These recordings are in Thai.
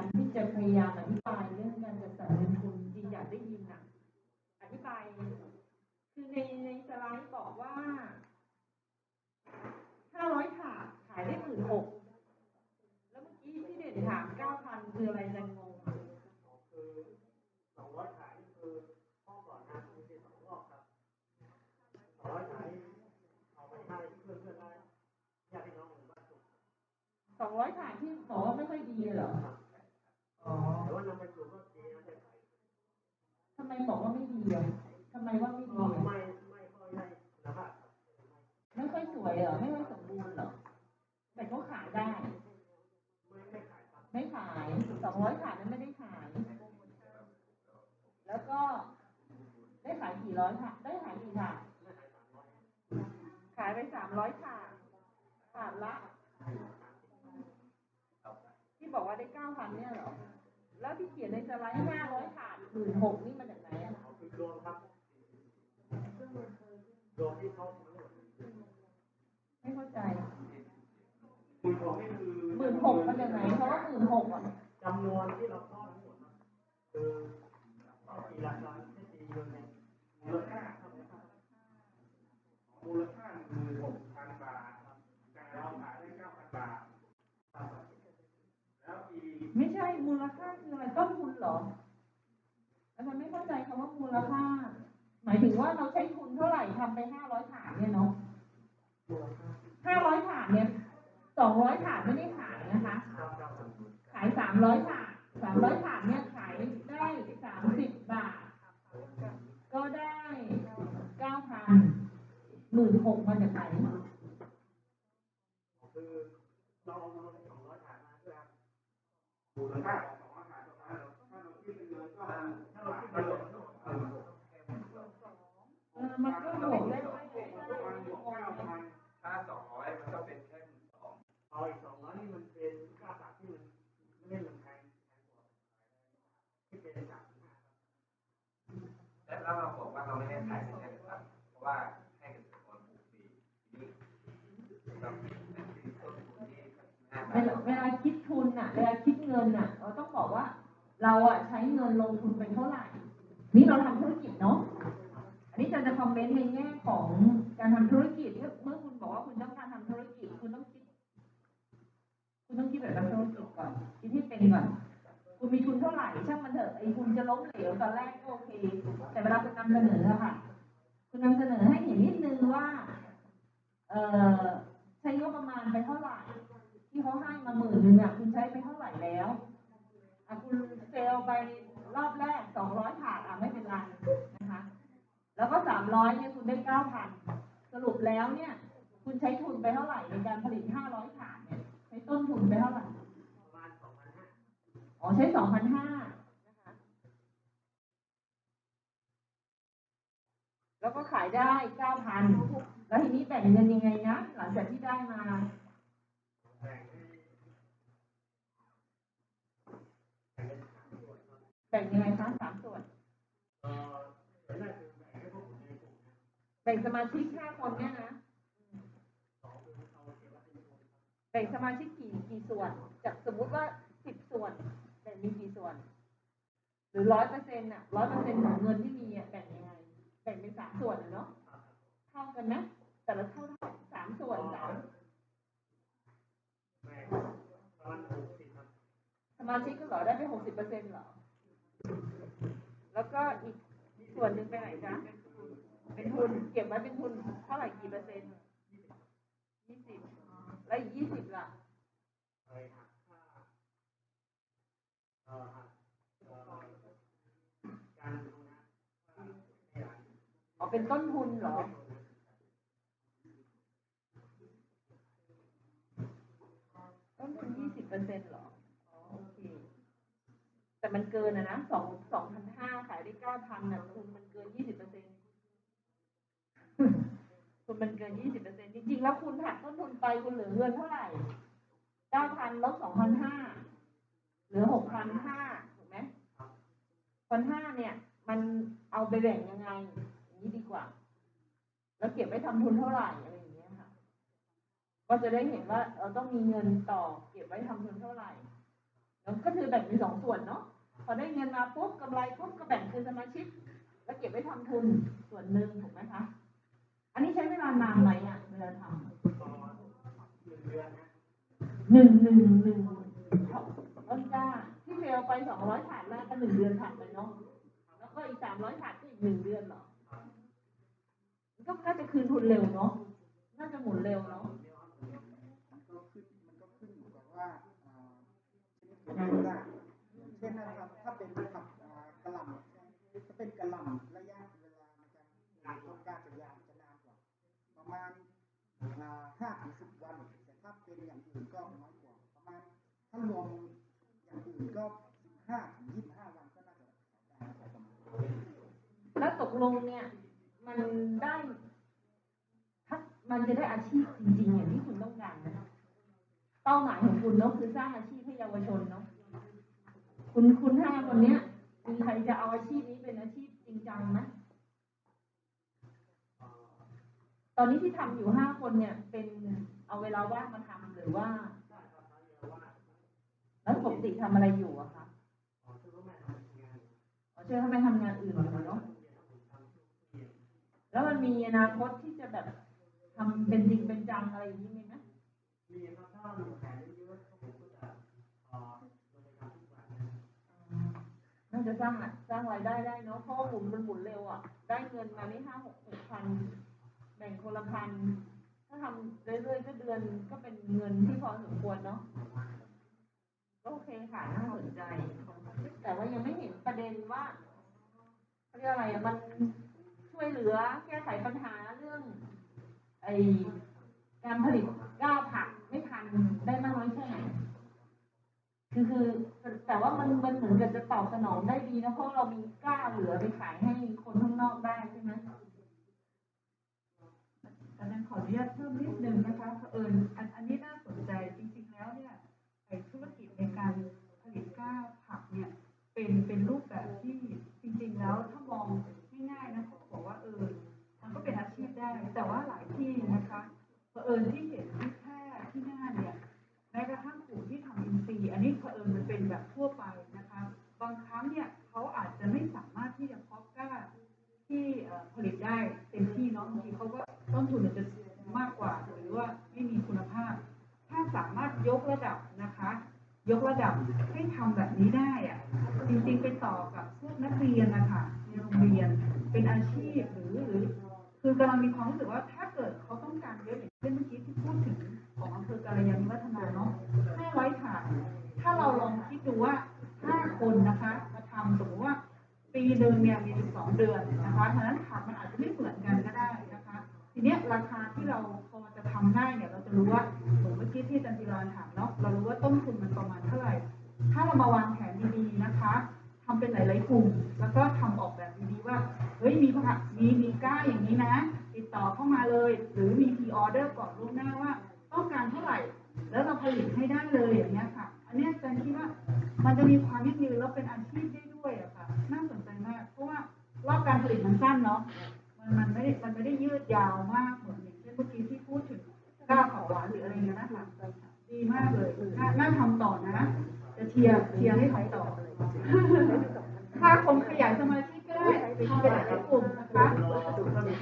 การที่จะพยายามอธิบายเรื่องการจัดสรรเงินทุนจริงอยากได้ยินอะ อธิบาย คือในในสไลด์บอกว่าห้าร้อยถาดขายได้หมื่นหกแล้วเมื่อกี้พี่เด่นถามเก้าพันคืออะไรจังงงอะคือสองร้อยขายนี่คือห้องก่อนนะมีสองรอบครับสองร้อยขายเอาไปให้เพื่อนเพื่อนได้ญาติพี่น้องหรือบ้านสองร้อยถาดที่บอกว่าไม่ค่อยดีเลยเหรอ ทำไมบอกว่าไม่ดีอะทำไมว่าไม่ดีอะไม่ไม่ค่อยได้คุณภาพครับไม่ค่อยสวยเหรอ ไม่ค่อยสมบูรณ์เหรอ แต่ก็ขายได้ไม่ไม่ขายไม่ขายสองร้อยถาดนั้นไม่ได้ขาย แล้วก็ได้ขายกี่ร้อยถาดได้ขายกี่ถาดไม่ขายสามร้อยขายไปสามร้อยถาดถาดละ ที่บอกว่าได้เก้าพันเนี่ยเหรอ แล้วที่เขียนในสไลด์ห้าร้อยถาดหมื่นหกนี่มาจากไหนอะเอาคือรวมครับรวมที่เขาทั้งหมดไม่เข้าใจหมื่นหกนี่คือหมื่นหกมาจากไหนเพราะว่าหมื่นหกอะจำนวนที่เราทอดทั้งหมดครับคือตีราคาให้ตีเงินใน มูลค่ามูลค่าหมื่นหกพันบาทแต่เราขายได้เก้าพันบาท แล้วอีก ไม่ใช่มูลค่าคืออะไรต้นทุนเหรออาจารย์ไม่เข้าใจคำว่ามูลค่า ห มายถึงว่าเราใช้ทุนเท่าไหร่ทำไปห้าร้อยถาดเนี่ยเนาะห้าร้อยถาดเนี่ยสองร้อยถาดไม่ได้ขายนะคะ ขายสามร้อยถาดสามร้อยถาดเนี่ยขายได้สามสิบบาท ก็ได้เก้าพันหมื่นหกมาจากไหนคือเราเอาเงินสองร้อยฐานมาด้วยครับถ้าเราคิดเป็นเงินก็ถ้าเราคิดเป็นเงินก็หมื่นหก เออ มันก็บวกได้ไหมประมาณบวกเก้าพันถ้าสองร้อยมันก็เป็นแค่สองเอาอีกสองร้อยนี่มันเป็นค่าตัดที่มันไม่ได้ลงแพงที่เป็นสามแล้วเราบอกว่าเราไม่ได้ขายเป็นแค่ครับเพราะว่าให้เกษตรกรปลูกฟรีทีนี้เราคิดต้นทุนที่เวลาคิดทุนอะ เวลาคิดเงินอะ เราต้องบอกว่า เราอะใช้เงินลงทุนไปเท่าไหร่ นี่เราทำธุรกิจเนาะ นนี้จะจะคอมเมนต์ในแง่ของการทำธุรกิจเมื่อเมื่อคุณบอกว่าคุณต้องการทำธุรกิจ คุณต้องคิด คุณต้องคิดแบบนักธุรกิจก่อนคิดให้เป็นก่อนคุณมีทุนเท่าไหร่ช่างมันเถอะไอ้คุณจะล้มเหลวตอนแรกก็โอเค แต่เวลาคุณนำเสนอค่ะ คุณนำเสนอให้เห็นนิดนึงว่า เอ่อใช้งบประมาณไปเท่าไหร่ ที่เขาให้มาหมื่นหนึ่งอะคุณใช้ไปเท่าไหร่แล้วอะคุณเซลไปรอบแรกสองร้อยถาดอะไม่เป็นไรนะคะ แล้วก็สามร้อยเนี่ยคุณได้เก้าพันสรุปแล้วเนี่ย คุณใช้ทุนไปเท่าไหร่ในการผลิตห้าร้อยถาดเนี่ยใช้ต้นทุนไปเท่าไหร่ประมาณสองพันห้าอ๋อใช้สองพันห้านะคะแล้วก็ขายได้เก้าพันแล้วทีนี้แบ่งเงินยังไงนะหลังจากที่ได้มาแบ่งให้แบ่งเป็นสามส่วนครับแบ่งยังไงคะสามส่ว บ่งสมาชิกห้าคนเนี่ยนะ แบ่งสมาชิกกี่กี่ส่วน จากสมมุติว่าสิบส่วนแบ่งมีกี่ส่วน หรือร้อยเปอร์เซ็นต์อะร้อยเปอร์เซ็นต์ของเงินที่มีอะแบ่งยังไง แบ่งเป็นสามส่วนอะเนาะ เท่ากันไหมแต่ละเท่าสามส่วนสามาณหกสิบครับสมาชิกก็เหรอได้ไปหกสิบเปอร์เซ็นต์เหรอ แล้วก็อีกส่วนหนึ่งไปไหนจ๊ะ เป็นทุน เก็บไว้เป็นทุนเท่าไหร่กี่เปอร์เซ็นต์ยี่สิบแล้วอีกยี่สิบล่ะไปหักค่าเอ่อหักเอ่อการทำงานค่าพยานอ๋อเป็นต้นทุนเหรอ ต้นทุนยี่สิบเปอร์เซ็นต์หรอ อ๋อ โอเค แต่มันเกินอะนะสองสองพันห้าขายได้เก้าพันนะทุนมันเกินยี่สิบเปอร์เซ็นต์ ทุนมันเกินยี่สิบเปอร์เซ็นต์จริงๆ แล้วคุณหักต้นทุนไปคุณเหลือเงินเท่าไหร่เก้าพันลบสองพันห้าเหลือหกพันห้าถูกไหมพันห้าเนี่ย มันเอาไปแบ่งยังไง อย่างนี้ดีกว่า แล้วเก็บไว้ทำทุนเท่าไหร่อะไรอย่างเงี้ยค่ะ ก็จะได้เห็นว่าเราต้องมีเงินต่อ เก็บไว้ทำทุนเท่าไหร่ แล้วก็คือแบ่งเป็นสองส่วนเนาะพอได้เงินมาปุ๊บกำไรปุ๊บก็แบ่งคืนสมาชิก แล้วเก็บไว้ทำทุนส่วนหนึ่งถูกไหมคะ อันนี้ใช้เวลานานไหมอะเวลาทำหนึ่งหนึ่งหนึ่งหนึ่งต้นกล้าที่เฟลไปสองร้อยถาดแรกก็หนึ่งเดือนผ่านไปเนาะแล้วก็อีกสามร้อยถาดก็อีกหนึ่งเดือนเหรอมันก็น่าจะคืนทุนเร็วเนาะน่าจะหมุนเร็วเนาะว่าเช่นนะครับถ้าเป็นผักกระหล่ำถ้าเป็นกระหล่ำระยะเวลาในการต้องการจะยาวจะนานกว่า ประมาณห้าถึงสิบวัน แต่ถ้า เป็นอย่างอื่นก็น้อยกว่า ประมาณถ้ารวมอย่างอื่นก็สิบห้าถึงยี่สิบห้าวันก็น่าจะได้ประมาณแล้วตกลงเนี่ย มันได้ถ้ามันจะได้อาชีพจริงๆอย่างที่คุณต้องการนะเป้าหมายของคุณเนาะคือสร้างอาชีพให้เยาวชนเนาะคุณคุณห้าคนเนี้ยมีใครจะเอาอาชีพนี้เป็นอาชีพจริงจังไหมตอนนี้ที่ทำอยู่ห้าคนเนี่ยเป็น เอาเวลาว่างมาทำหรือว่าได้ครับทั้งเยอะว่า แล้วปกติทำอะไรอยู่อะคะขอช่วยพ่อแม่ทำงานอ๋อช่วยเขาไปทำงานอื่นอยู่เนาะแล้วมันมีอนาคตที่จะแบบทำเป็นจริงเป็นจังอะไรอย่างนี้มีไหมมีครับถ้ามีแผนเยอะๆผมก็จะเอ่อลงไปทำทุกวันนะน่าจะสร้างอะสร้างรายได้ได้เนาะเพราะว่าหมุนมันหมุนเร็วอะ ได้เงินมานี่ห้าหกหกพันแบ่งคนละพัน ถ้าทำเรื่อยๆก็เดือนก็เป็นเงินที่พอสมควรเนาะก็โอเคค่ะน่าสนใจ แต่ว่ายังไม่เห็นประเด็นว่าเขาเรียกอะไรมันช่วยเหลือแก้ไขปัญหาเรื่อง ไอการผลิตกล้าผักไม่ทันได้มากน้อยแค่ไหนคือคือแต่ว่ามันมันเหมือนกับจะตอบสนองได้ดีนะเพราะเรามีกล้าเหลือไปขายให้คนข้างนอกได้ใช่ไหม ขออนุญาตเพิ่มนิดนึงนะคะเผอิญอันอัน ระดับนะคะ ยกระดับให้ทำแบบนี้ได้อะจริงๆไปต่อกับพวกนักเรียนนะคะในโรงเรียนเป็นอาชีพหรือหรือ คือกำลังมีความรู้สึกว่าถ้าเกิดเขาต้องการเยอะอย่างเช่นเมื่อกี้ที่พูดถึงของอำเภอกาลยานิวัฒนาเนาะ500ถาดถ้าเราลองคิดดูว่า5คนนะคะมาทำสมมติว่าปีหนึ่งเนี่ยมี12เดือนนะคะฉะนั้นถาดมันอาจจะไม่เหมือนกันก็ได้นะคะ ทีเนี้ยราคาที่เราพอจะทำได้ จะรู้ว่าเหมือนเมื่อกี้ที่อาจันจิรานถามเนาะเรารู้ว่าต้นทุนมันประมาณเท่าไหร่ ถ้าเรามาวางแผนดีๆนะคะทำเป็นหลายๆกลุ่ม แล้วก็ทำออกแบบดีๆว่าเฮ้ยมีผักมีมีกล้าอย่างนี้นะ ติดต่อเข้ามาเลย หรือมีพีออเดอร์ก่อนล่วงหน้าว่า ต้องการเท่าไหร่ แล้วเราผลิตให้ได้เลยอย่างเงี้ยค่ะ อันนี้อาจันคิดว่ามันจะมีความยั่งยืนแล้วเป็นอาชีพได้ด้วยอะค่ะน่าสนใจมากเพราะว่ารอบการผลิตมันสั้นเนาะมันมันไม่ได้มันไม่ได้ยืดยาวมากเหมือนอย่างเช่นเมื่อกี้ ชียร์เชียร์ให้ทำต่อถ้าคนขยายสมาชิกก็ได้ทำเป็นหลายกลุ่มนะคะเออเยาวชนเข้ามา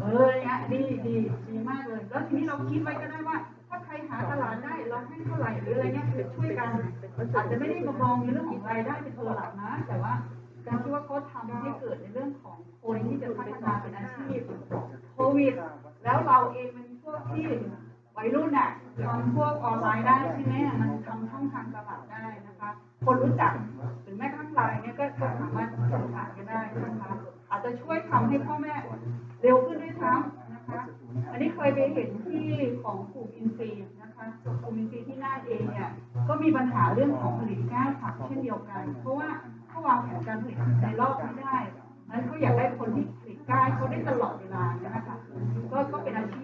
เออเนี่ยดีดีดีมากเลย แล้วทีนี้เราคิดไว้ก็ได้ว่า ถ้าใครหาตลาดได้เราให้เท่าไหร่หรืออะไรเงี้ยคือช่วยกันอาจจะไม่ได้มามองในเรื่องของรายได้เป็นตัวหลักนะ แต่ว่าการที่ว่าเขาทำให้เกิดในเรื่องของคนที่จะพัฒนาเป็นอาชีพโควิด แล้วเราเองเป็นพวกที่วัยรุ่นอะ ทำพวกออนไลน์ได้ใช่ไหมมันทำช่องทางตลาดได้นะคะ คนรู้จักหรือแม้กระทั่งไลน์เนี่ยก็สามารถสื่อสารกันได้นะคะอาจจะช่วยทำให้พ่อแม่เร็วขึ้นด้วยซ้ำนะคะ อันนี้เคยไปเห็นที่ของกลุ่มอินซียนะคะกลุ่มอินซีย์ที่น่าเองเนี่ยก็มีปัญหาเรื่องของผลิตก้าผักเช่นเดียวกัน เพราะว่าเขาวางแผนการผลิตในรอบไม่ได้นั้นเขาอยากได้คนที่ผลิตก้าให้เขาได้ตลอดเวลาเนี่ยนะคะก็ก็เป็นอาชีพ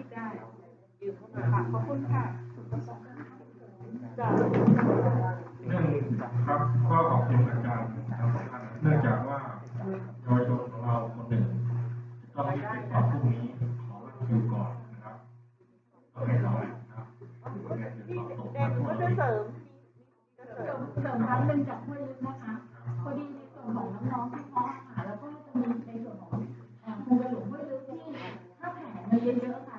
ได้ค่ะขอบคุณค่ะเนื่องครับก็ขอบคุณอาจารย์ทั้งสองท่านเนื่องจากว่าเยาวชนของเราคนหนึ่งต้องรีบไปสอบพรุ่งนี้ขอรับคิวก่อนนะครับต้องให้เขานะครับไม่งั้นจะสอบตกมาทั่วเลยเสริมเสริมเสริมร้านเป็นจากห้วยลึกนะคะพอดีในส่วนของน้องๆที่เพาะอาหารแล้วก็จะมีในส่วนของเอ่อโครงกระดูกห้วยลึกที่ถ้าแผงมาเยอะๆ